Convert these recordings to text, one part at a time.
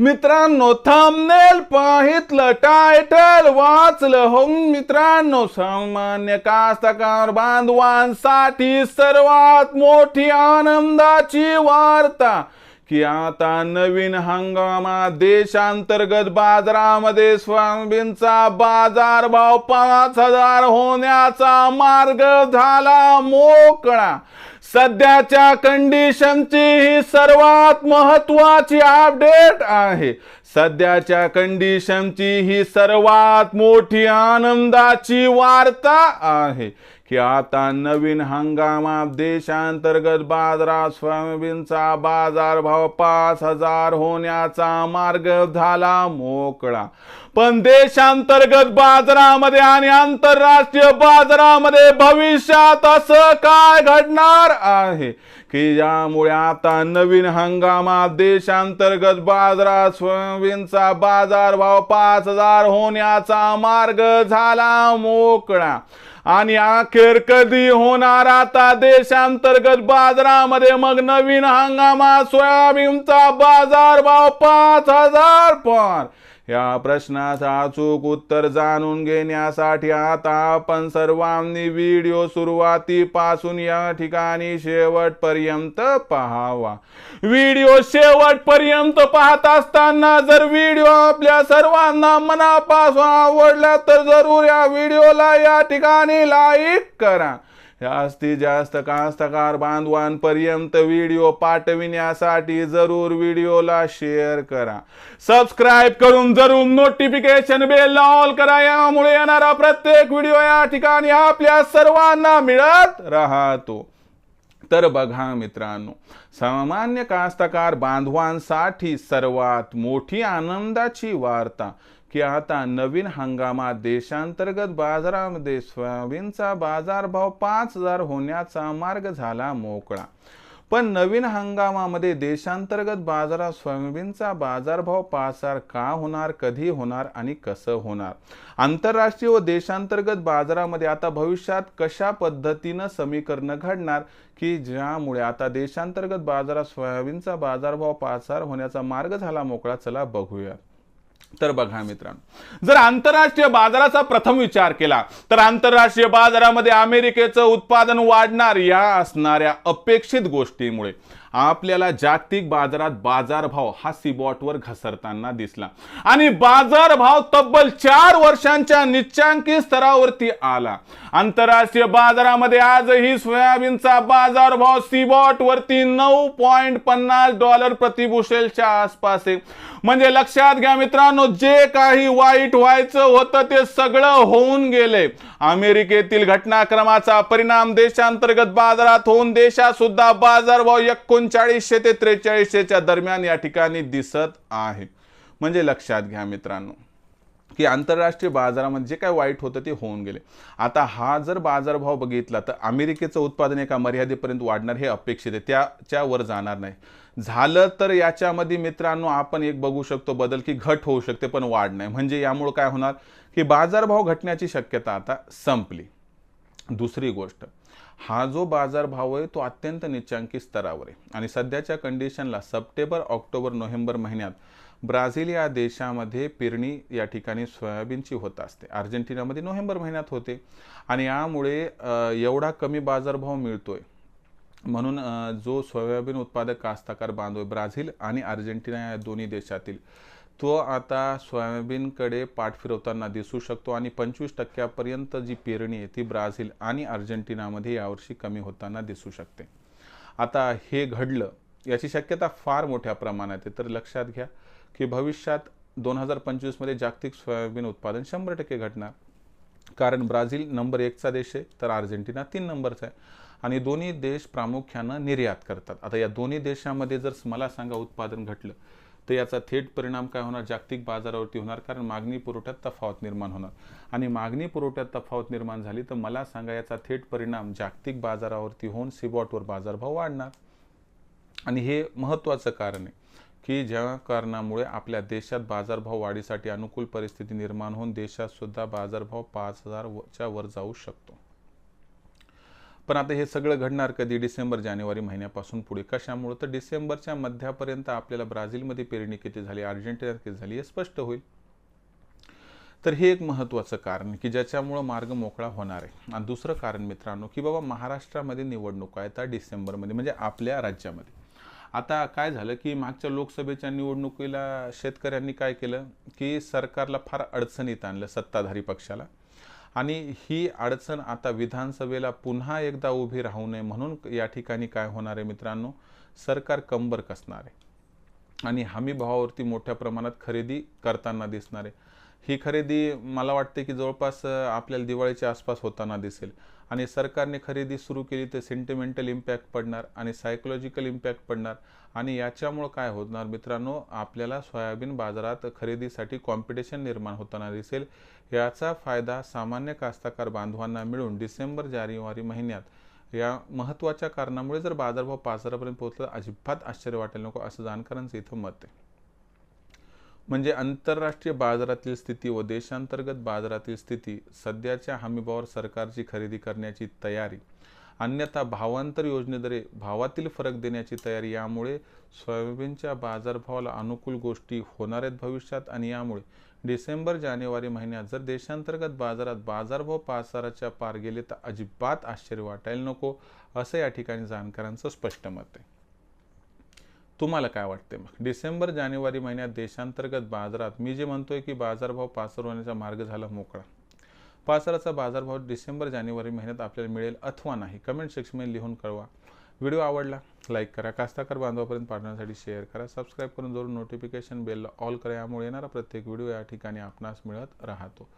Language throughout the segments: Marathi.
मित्रांनो थांबनेल पाहितलं टायटल वाचलं. हो मित्रांनो सामान्य कास्तकार बांधवांसाठी सर्वात मोठी आनंदाची वार्ता. की आता नवीन हंगामात देशांतर्गत बाजारामध्ये सोयाबीनचा बाजारभाव पाच हजार होण्याचा मार्ग झाला मोकळा. सध्याच्या कंडिशनची ही सर्वात महत्वाची अपडेट आहे. सध्याच्या कंडिशनची ही सर्वात मोठी आनंदाची वार्ता आहे. की आता नवीन हंगामात देशांतर्गत बाजारात सोयाबीनचा बाजारभाव पाच हजार होण्याचा मार्ग झाला मोकळा. पण देशांतर्गत बाजारामध्ये आणि आंतरराष्ट्रीय बाजारामध्ये भविष्यात असं काय घडणार आहे? की ज्यामुळे आता नवीन हंगामात देशांतर्गत बाजारात सोयाबीनचा बाजारभाव पाच हजार होण्याचा मार्ग झाला मोकळा. आणि अखेर कधी होणार आता देशांतर्गत बाजारामध्ये? मग नवीन हंगामात सोयाबीनचा बाजार भाव पाच हजार पण या प्रश्नाचा अचूक उत्तर जाणून घेण्यासाठी आता आपण सर्वांनी व्हिडिओ सुरुवातीपासून या ठिकाणी शेवटपर्यंत पहावा. व्हिडिओ शेवटपर्यंत पाहत असताना जर व्हिडिओ आपल्या सर्वांना मनापासून आवडला तर जरूर या व्हिडिओला या ठिकाणी लाईक करा. जास्तीत जास्त कास्तकार बांधवांपर्यंत व्हिडिओ पाठविण्यासाठी जरूर व्हिडिओला शेअर करा. सबस्क्राईब करून जरूर नोटिफिकेशन बेल ऑल करा. यामुळे येणारा प्रत्येक व्हिडिओ या ठिकाणी आपल्या सर्वांना मिळत राहतो. तर बघा मित्रांनो. सामान्य कास्तकार बांधवांसाठी सर्वात मोठी आनंदाची वार्ता की आता नवीन हंगामात देशांतर्गत बाजारामध्ये सोयाबीनचा बाजारभाव पाच हजार होण्याचा मार्ग झाला मोकळा. पण नवीन हंगामामध्ये देशांतर्गत बाजारात सोयाबीनचा बाजारभाव पासार का होणार कधी होणार आणि कसं होणार? आंतरराष्ट्रीय व देशांतर्गत बाजारामध्ये आता भविष्यात कशा पद्धतीनं समीकरणं घडणार की ज्यामुळे आता देशांतर्गत बाजारात सोयाबीनचा बाजारभाव पासार होण्याचा मार्ग झाला मोकळा? चला बघूया. तर बघा मित्रांनो जर आंतरराष्ट्रीय बाजाराचा प्रथम विचार केला तर आंतरराष्ट्रीय बाजारामध्ये अमेरिकेचं उत्पादन वाढणार या असणाऱ्या अपेक्षित गोष्टीमुळे. आपल्याला जागतिक बाजारात बाजारभाव हा सीबॉटवर घसरताना दिसला. आणि बाजारभाव तब्बल चार वर्षांच्या निच्चांकी स्तरावरती आला. आंतरराष्ट्रीय बाजारामध्ये आजही सोयाबीनचा बाजारभाव सीबॉट वरती नऊ पॉइंट पन्नास डॉलर प्रतिबुशेलच्या आसपास आहे. म्हणजे लक्षात घ्या मित्रांनो जे काही वाईट व्हायचं होतं ते सगळं होऊन गेले. अमेरिकेतील घटनाक्रमाचा परिणाम देशांतर्गत बाजारात होऊन देशात सुद्धा बाजारभाव एकोणचाळीसशे ते त्रेचाळीसशेच्या दरम्यान या ठिकाणी दिसत आहे. म्हणजे लक्षात घ्या मित्रांनो. की आंतरराष्ट्रीय बाजारामध्ये जे काय वाईट होतं ते होऊन गेले. आता हा जर बाजारभाव बघितला तर अमेरिकेचं उत्पादन एका मर्यादेपर्यंत वाढणार हे अपेक्षित आहे. त्याच्या वर जाणार नाही. झालं तर याच्यामध्ये मित्रांनो आपण एक बघू शकतो बदल की घट होऊ शकते पण वाढ नाही. म्हणजे यामुळे काय होणार? की बाजारभाव घटण्याची शक्यता आता संपली. दुसरी गोष्ट हा जो बाजारभाव आहे तो अत्यंत निच्चांकी स्तरावर आहे. आणि सध्याच्या कंडिशनला सप्टेंबर ऑक्टोबर नोव्हेंबर महिन्यात ब्राझील या देशामध्ये पेरणी या ठिकाणी सोयाबीनची होत असते. अर्जेंटिनामध्ये नोव्हेंबर महिन्यात होते. आणि यामुळे एवढा कमी बाजारभाव मिळतोय. म्हणून जो सोयाबीन उत्पादक कास्तकार बांधव ब्राझील आणि अर्जेंटिना या दोन्ही देशातील तो आता सोयाबीनकडे पाठ फिरवताना दिसू शकतो आणि पंचवीस टक्क्यापर्यंत जी पेरणी आहे ती ब्राझील आणि अर्जेंटिनामध्ये यावर्षी कमी होताना दिसू शकते. आता हे घडलं याची शक्यता फार मोठ्या प्रमाणात आहे. तर लक्षात घ्या की भविष्यात दोन हजार पंचवीसमध्ये जागतिक सोयाबीन उत्पादन शंभर टक्के घटणार. कारण ब्राझील नंबर एकचा देश आहे तर अर्जेंटिना तीन नंबरचा आहे. आणि दोन्ही देश प्रामुख्यानं निर्यात करतात. आता या दोन्ही देशामध्ये जर मला सांगा उत्पादन घटलं तर याचा थेट परिणाम काय होणार? जागतिक बाजारावरती होणार कारण मागणी पुरवठ्यात तफावत निर्माण होणार. आणि मागणी पुरवठ्यात तफावत निर्माण झाली तर मला सांगा याचा थेट परिणाम जागतिक बाजारावरती होऊन सिबॉटवर बाजारभाव वाढणार. आणि हे महत्त्वाचं कारण आहे. की ज्या कारणामुळे आपल्या देशात बाजारभाव वाढीसाठी अनुकूल परिस्थिती निर्माण होऊन देशात सुद्धा बाजारभाव पाच हजारच्या वर जाऊ शकतो. पण आता हे सगळं घडणार कधी? डिसेंबर जानेवारी महिन्यापासून पुढे. कशामुळे? तर डिसेंबरच्या मध्यापर्यंत आपल्याला ब्राझीलमध्ये पेरणी किती झाली? अर्जेंटिनात किती झाली? हे स्पष्ट होईल. तर हे एक महत्त्वाचं कारण की ज्याच्यामुळं मार्ग मोकळा होणार आहे. आणि दुसरं कारण मित्रांनो की बाबा महाराष्ट्रामध्ये निवडणुका आहेत डिसेंबरमध्ये म्हणजे आपल्या राज्यामध्ये. आता काय झालं की मागच्या लोकसभेच्या निवडणुकीला शेतकऱ्यांनी काय केलं की सरकारला फार अडचणीत आणलं सत्ताधारी पक्षाला. आणि ही अडचण आता विधानसभेला पुन्हा एकदा उभी राहू नये म्हणून या ठिकाणी काय होणार आहे मित्रांनो? सरकार कंबर कसणार आहे. आणि हमी भावावरती मोठ्या प्रमाणात खरेदी करताना दिसणार आहे. ही खरेदी मला वाटते की जवळपास आपल्याला दिवाळीच्या आसपास होताना दिसेल. आणि सरकारने खरेदी सुरू केली तर सेंटिमेंटल इम्पॅक्ट पडणार आणि सायकोलॉजिकल इम्पॅक्ट पडणार. आणि याच्यामुळं काय होणार मित्रांनो आपल्याला सोयाबीन बाजारात खरेदीसाठी कॉम्पिटिशन निर्माण होताना दिसेल. याचा फायदा सामान्य कास्तकार बांधवांना मिळून डिसेंबर जानेवारी महिन्यात या महत्त्वाच्या कारणामुळे जर बाजारभाव पाच हजारापर्यंत पोहोचला अजिबात आश्चर्य वाटायला नको असं जाणकारांचं इथं मत आहे. म्हणजे आंतरराष्ट्रीय बाजारातील स्थिती व देशांतर्गत बाजारातील स्थिती सध्याच्या हमीभावावर सरकारची खरेदी करण्याची तयारी अन्यथा भावांतर योजनेद्वारे भावातील फरक देण्याची तयारी यामुळे सोयाबीनच्या बाजारभावाला अनुकूल गोष्टी होणार आहेत भविष्यात आणि यामुळे डिसेंबर जानेवारी महिन्यात जर देशांतर्गत बाजारात बाजारभाव पाच हजाराच्या पार गेले तर अजिबात आश्चर्य वाटायला नको असं या ठिकाणी जाणकारांचं स्पष्ट मत आहे. तुम्हाला काय वाटते मग? डिसेंबर जानेवारी महिन्यात देशांतर्गत बाजारात मी जे म्हणतोय की बाजारभाव पासर होण्याचा मार्ग झाला मोकळा. पासराचा बाजारभाव डिसेंबर जानेवारी महिन्यात आपल्याला मिळेल अथवा नाही. कमेंट सेक्शनमध्ये लिहून कळवा. व्हिडिओ आवडला लाईक करा. कास्ताकार बांधवापर्यंत पाठवण्यासाठी शेअर करा. सबस्क्राईब करून जरूर नोटिफिकेशन बेलला ऑल करा. यामुळे येणारा प्रत्येक व्हिडिओ या ठिकाणी आपणास मिळत राहतो.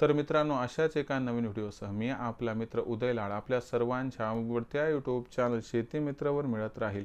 तर मित्रांनो अशाच एका नवीन व्हिडिओसह मी आपला मित्र उदय लाड आपल्या सर्वांच्या आवडत्या यूट्यूब चॅनल शेती मित्रवर मिळत राहील.